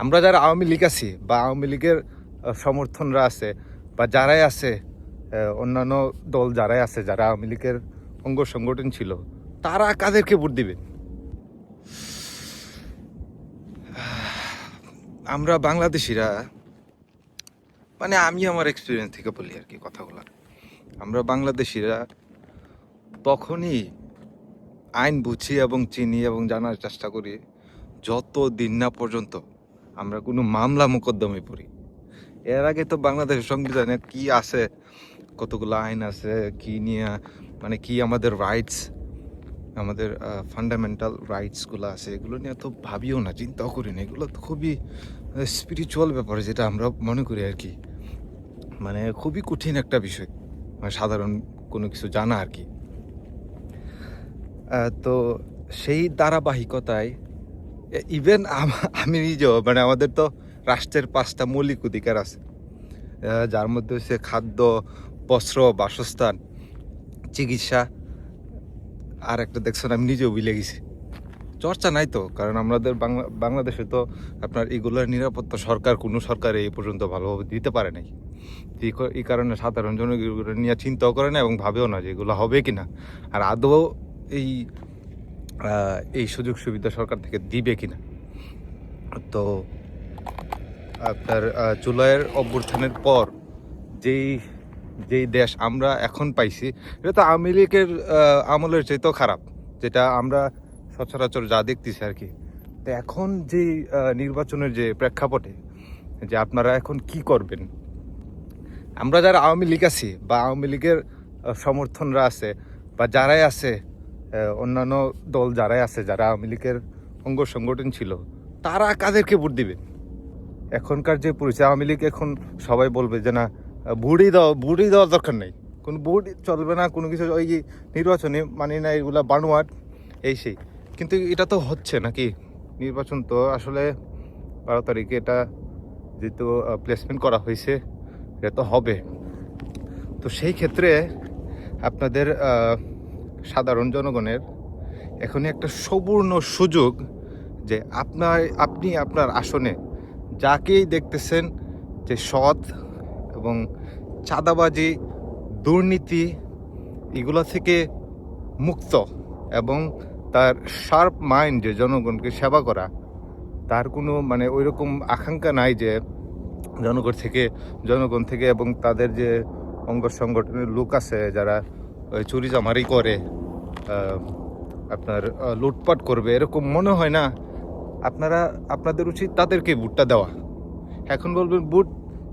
আমরা যারা আওয়ামী লীগ আছি বা আওয়ামী লীগের সমর্থনরা আছে বা যারাই আছে অন্যান্য দল যারাই আছে, যারা আওয়ামী লীগের অঙ্গ সংগঠন ছিল, তারা কাদেরকে ভোট দিবে? আমরা বাংলাদেশিরা মানে আমি আমার এক্সপিরিয়েন্স থেকে বলি আর কি কথাগুলো আমরা বাংলাদেশিরা তখনই আইন বুঝি এবং চিনি এবং জানার চেষ্টা করি যত দিন না পর্যন্ত আমরা কোনো মামলা মোকদ্দমে পড়ি। এর আগে তো বাংলাদেশের সংবিধানে কি আছে, কতগুলো আইন আছে, কি নিয়ে মানে কি আমাদের রাইটস আমাদের ফান্ডামেন্টাল রাইটসগুলো আছে, এগুলো নিয়ে তো ভাবিও না, চিন্তাও করি না। এগুলো তো খুবই স্পিরিচুয়াল ব্যাপার যেটা আমরা মনে করি আর কি। মানে খুবই কঠিন একটা বিষয় মানে সাধারণ কোনো কিছু জানা আর কি। তো সেই ধারাবাহিকতায় ইভেন আমি নিজেও মানে আমাদের তো রাষ্ট্রের পাঁচটা মৌলিক অধিকার আছে। যার মধ্যে হচ্ছে খাদ্য, বস্ত্র, বাসস্থান, চিকিৎসা, আর একটা দেখছেন, আমি নিজেও ভুলে গেছি। চর্চা নাই তো, কারণ আমাদের বাংলা বাংলাদেশে তো আপনার এগুলোর নিরাপত্তা সরকার, কোনো সরকার এই পর্যন্ত ভালোভাবে দিতে পারে নাই। এই কারণে সাধারণ জন এগুলো নিয়ে চিন্তাও করে না এবং ভাবেও না যে এগুলো হবে কি না আর আদৌ এই এই সুযোগ সুবিধা সরকার থেকে দিবে কিনা? তো আপনার জুলাইয়ের অভ্যুত্থানের পর যেই যেই দেশ আমরা এখন পাইছি, এটা তো আওয়ামী লীগের আমলের চাইতেও খারাপ, যেটা আমরা সচরাচর যা দেখতেছি আর কি। তো এখন যে নির্বাচনের যে প্রেক্ষাপটে, যে আপনারা এখন কি করবেন? আমরা যারা আওয়ামী লীগ আছি বা আওয়ামী লীগের সমর্থনরা আছে বা যারাই আছে অন্যান্য দল যারাই আছে, যারা আওয়ামী লীগের অঙ্গ সংগঠন ছিল, তারা কাদেরকে ভোট দিবে? এখনকার যে পরিচয় আওয়ামী লীগ এখন সবাই বলবে যে না, ভোটই দেওয়া ভোটই দেওয়ার দরকার নেই। কোনো ভোট চলবে না, কোনো কিছু, ওই নির্বাচনে মানে না, এগুলা বানোয়াট, এই সেই। কিন্তু এটা তো হচ্ছে নাকি? নির্বাচন তো আসলে বারো তারিখে এটা যেহেতু প্লেসমেন্ট করা হয়েছে, এটা তো হবে। তো সেই ক্ষেত্রে আপনাদের সাধারণ জনগণের, এখনই একটা সুবর্ণ সুযোগ যে আপনার, আপনি আপনার আসনে যাকেই দেখতেছেন যে সৎ এবং চাঁদাবাজি, দুর্নীতি এগুলো থেকে মুক্ত এবং তার শার্প মাইন্ড যে জনগণকে সেবা করা, তার কোনো মানে ওই রকম আকাঙ্ক্ষা নাই যে জনগণ থেকে জনগণ থেকে এবং তাদের যে অঙ্গ সংগঠনের লোক আছে যারা চুরি জামারি করে আপনার লুটপাট করবে, এরকম মনে হয় না। আপনারা, আপনাদের উচিত তাদেরকে বুটটা দেওয়া। এখন বলবেন, বুট,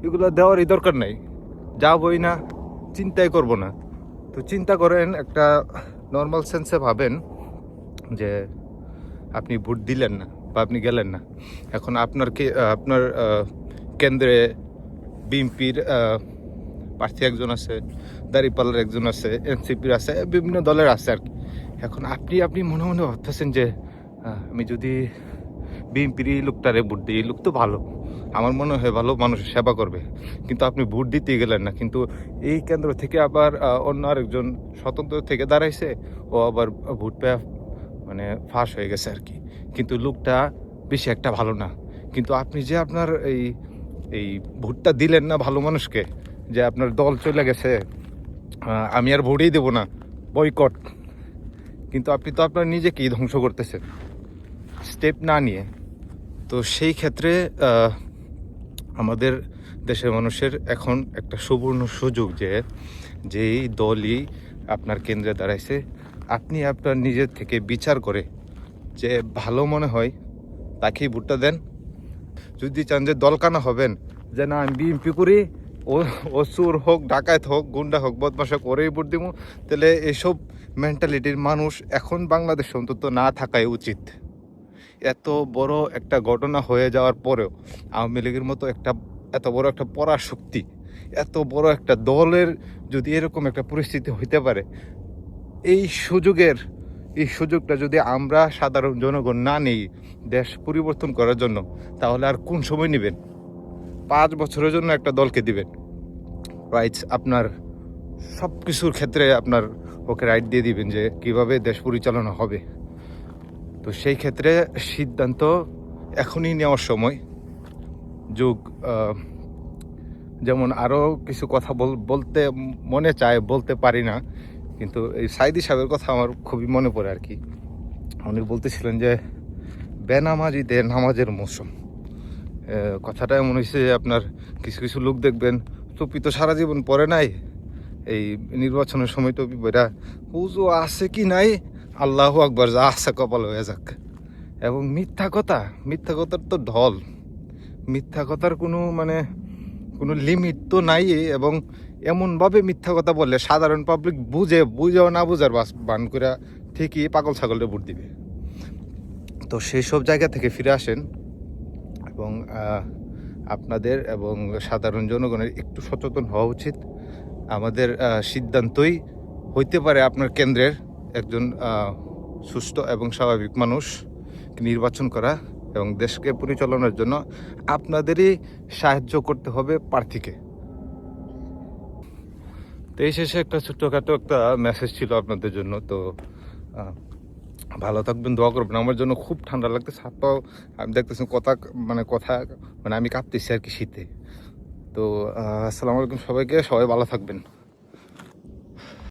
এগুলো দেওয়ারই দরকার নাই। যা বই না, চিন্তাই করব না। তো চিন্তা করেন, একটা নর্মাল সেন্সে ভাবেন যে, আপনি ভোট দিলেন না বা আপনি গেলেন না। এখন আপনার কে আপনার কেন্দ্রে বিএনপির প্রার্থী একজন আছে দাঁড়িপাল্লার একজন আছে, এনসিপির আছে, বিভিন্ন দলের আছে আর কি। এখন আপনি আপনি মনে মনে ভাবতেছেন যে আমি যদি বিএনপির লোকটারে ভোট দিই লোক তো ভালো। আমার মনে হয় ভালো মানুষ সেবা করবে। কিন্তু আপনি ভোট দিতে গেলেন না। কিন্তু এই কেন্দ্র থেকে আবার অন্য আরেকজন স্বতন্ত্র থেকে দাঁড়াইছে, ও আবার ভোট পেয়ে মানে ফাঁস হয়ে গেছে আর কি। কিন্তু লোকটা বেশি একটা ভালো না। কিন্তু আপনি যে আপনার এই এই ভোটটা দিলেন না ভালো মানুষকে যে আপনার দল চলে গেছে আমি আর ভোটেই দেবো না। বয়কট। কিন্তু আপনি তো আপনার নিজেকেই ধ্বংস করতেছেন। স্টেপ না নিয়ে। তো সেই ক্ষেত্রে আমাদের দেশের মানুষের এখন একটা সুবর্ণ সুযোগ যে, যেই দলই আপনার কেন্দ্রে দাঁড়াইছে, আপনি আপনার নিজের থেকে বিচার করে যে ভালো মনে হয় তাকেই ভোটটা দেন। যদি চান যে দলকানা হবেন, যে না আমি বিএনপি করি ও হোক, ডাকাত হোক, গুন্ডা হোক বদমাস হোক, ওরেই ভোট দিব তাহলে এসব মেন্টালিটির মানুষ এখন বাংলাদেশ অন্তত না থাকাই উচিত। এত বড় একটা ঘটনা হয়ে যাওয়ার পরেও আওয়ামী লীগের মতো একটা, এত বড় একটা পরাশক্তি, এত বড় একটা দলের যদি এরকম একটা পরিস্থিতি হইতে পারে, এই সুযোগের, এই সুযোগটা যদি আমরা সাধারণ জনগণ না নিই, দেশ পরিবর্তন করার জন্য, তাহলে আর কোন সময় নেবেন? পাঁচ বছরের জন্য একটা দলকে দিবেন। রাইটস আপনার সব কিছুর ক্ষেত্রে আপনার ওকে রাইট দিয়ে দিবেন যে কীভাবে দেশ পরিচালনা হবে। তো সেই ক্ষেত্রে সিদ্ধান্ত এখনই নেওয়ার সময়। যুগ যেমন আরও কিছু কথা বল- বলতে মনে চায়, বলতে পারি না। কিন্তু এই সাইদি সাহেবের কথা আমার খুবই মনে পড়ে আর কি। উনি বলতেছিলেন যে, বেনামাজিদের নামাজের মৌসুম। কথাটা এমন হয়েছে যে আপনার কিছু কিছু লোক দেখবেন, টুপি তো সারা জীবন পরে নাই। এই নির্বাচনের সময় টুপি পরা পুজো আছে কি নাই? আল্লাহ আকবর, যা আছে কপাল হয়ে যাক। এবং মিথ্যা কথা, মিথ্যা কথার তো ঢল। মিথ্যা কথার কোনো মানে কোনো লিমিট তো নাই এবং এমনভাবে মিথ্যা কথা বললে সাধারণ পাবলিক বুঝে, বুঝেও না বুঝার বাস বান করে ঠিকই পাগল ছাগলে ভোট দিবে। তো সেই সব জায়গা থেকে ফিরে আসেন। এবং আপনাদের এবং সাধারণ জনগণের একটু সচেতন হওয়া উচিত। আমাদের সিদ্ধান্তই হইতে পারে আপনার কেন্দ্রের একজন সুস্থ এবং স্বাভাবিক মানুষ নির্বাচন করা এবং দেশকে পরিচালনার জন্য আপনাদেরই সাহায্য করতে হবে প্রার্থীকে। তো এই শেষে একটা ছোট্টখাটো একটা মেসেজ ছিল আপনাদের জন্য। তো ভালো থাকবেন, দোয়া করবেন। আমার জন্য খুব ঠান্ডা লাগতেছে, হাত পাও, আমি দেখতেছি কথা মানে কথা মানে আমি কাঁপতেছি আর কি শীতে। তো আসসালামু আলাইকুম সবাইকে, সবাই ভালো থাকবেন।